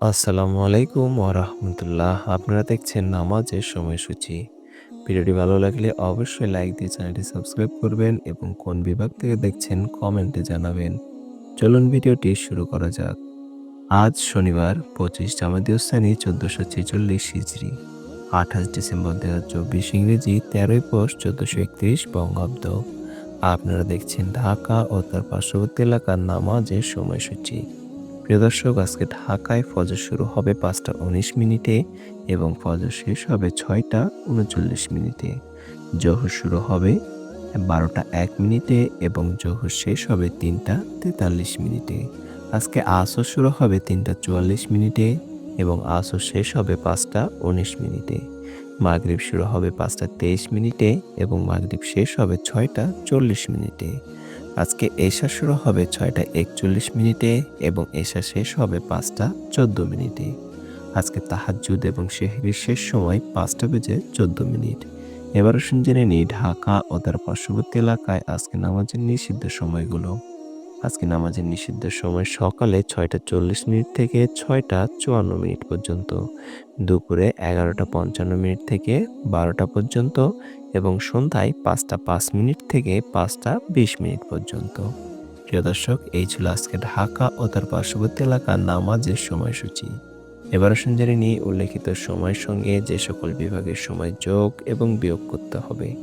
আসসালামু আলাইকুম ওরহমতুল্লাহ আপনারা দেখছেন নামাজের সময়সূচি। ভিডিওটি ভালো লাগলে অবশ্যই লাইক দিয়ে চ্যানেলটি সাবস্ক্রাইব করবেন এবং কোন বিভাগ থেকে দেখছেন কমেন্টে জানাবেন। চলুন ভিডিওটি শুরু করা যাক। আজ শনিবার, পঁচিশ জামাদিউসানি চোদ্দোশো ছেচল্লিশ হিজড়ি আঠাশ ডিসেম্বর দু হাজার চব্বিশ ইংরেজি, তেরোই পোষ চোদ্দোশো একত্রিশ বঙ্গাব্দ। আপনারা দেখছেন ঢাকা ও তার পার্শ্ববর্তী এলাকার নামাজের সময়সূচি। প্রিয় দর্শক, আজকে ঢাকায় ফজর শুরু হবে পাঁচটা উনিশ মিনিটে এবং ফজর শেষ হবে ছয়টা উনচল্লিশ মিনিটে। জোহর শুরু হবে বারোটা এক মিনিটে এবং জোহর শেষ হবে তিনটা তেতাল্লিশ মিনিটে। আজকে আসর শুরু হবে তিনটা চুয়াল্লিশ মিনিটে এবং আসর শেষ হবে পাঁচটা উনিশ মিনিটে। মাগরিব শুরু হবে পাঁচটা তেইশ মিনিটে এবং মাগরিব শেষ হবে ছয়টা চল্লিশ মিনিটে। আজকে এশা শুরু হবে ছয়টা একচল্লিশ মিনিটে এবং এশা শেষ হবে পাঁচটা চোদ্দ মিনিটে। আজকে তাহাজুদ এবং শেহরির শেষ সময় পাঁচটা বেজে চোদ্দ মিনিট। এবার আসুন জেনে নিই ঢাকা ও তার পার্শ্ববর্তী এলাকায় আজকে নামাজের নিষিদ্ধ সময়গুলো। আজকে নামাজের নিষিদ্ধ সময় সকালে ছয়টা চল্লিশ মিনিট থেকে ছয়টা চুয়ান্ন মিনিট পর্যন্ত। দুপুরে এগারোটা পঞ্চান্ন মিনিট থেকে বারোটা পর্যন্ত এবং সন্ধ্যায় পাঁচটা পাঁচ মিনিট থেকে পাঁচটা বিশ মিনিট পর্যন্ত। প্রিয় দর্শক, এই ছিল আজকে ঢাকা ও তার পার্শ্ববর্তী এলাকার নামাজের সময়সূচি। এবার আসুন নিই উল্লেখিত সময়ের সঙ্গে যে সকল বিভাগের সময় যোগ এবং বিয়োগ করতে হবে।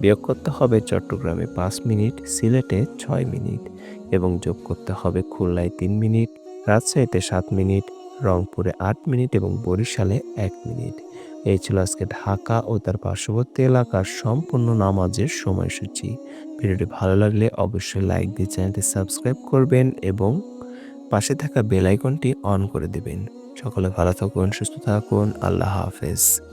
বিয়োগ করতে হবে চট্টগ্রামে পাঁচ মিনিট, সিলেটে ছয় মিনিট এবং যোগ করতে হবে খুলনায় তিন মিনিট, রাজশাহীতে সাত মিনিট, রংপুরে আট মিনিট এবং বরিশালে এক মিনিট। এই ছিল আজকে ঢাকা ও তার পার্শ্ববর্তী এলাকার সম্পূর্ণ নামাজের সময়সূচি। ভিডিওটি ভালো লাগলে অবশ্যই লাইক দিয়ে চ্যানেলটি সাবস্ক্রাইব করবেন এবং পাশে থাকা বেল আইকনটি অন করে দেবেন। সকলে ভালো থাকুন, সুস্থ থাকুন, আল্লাহ হাফেজ।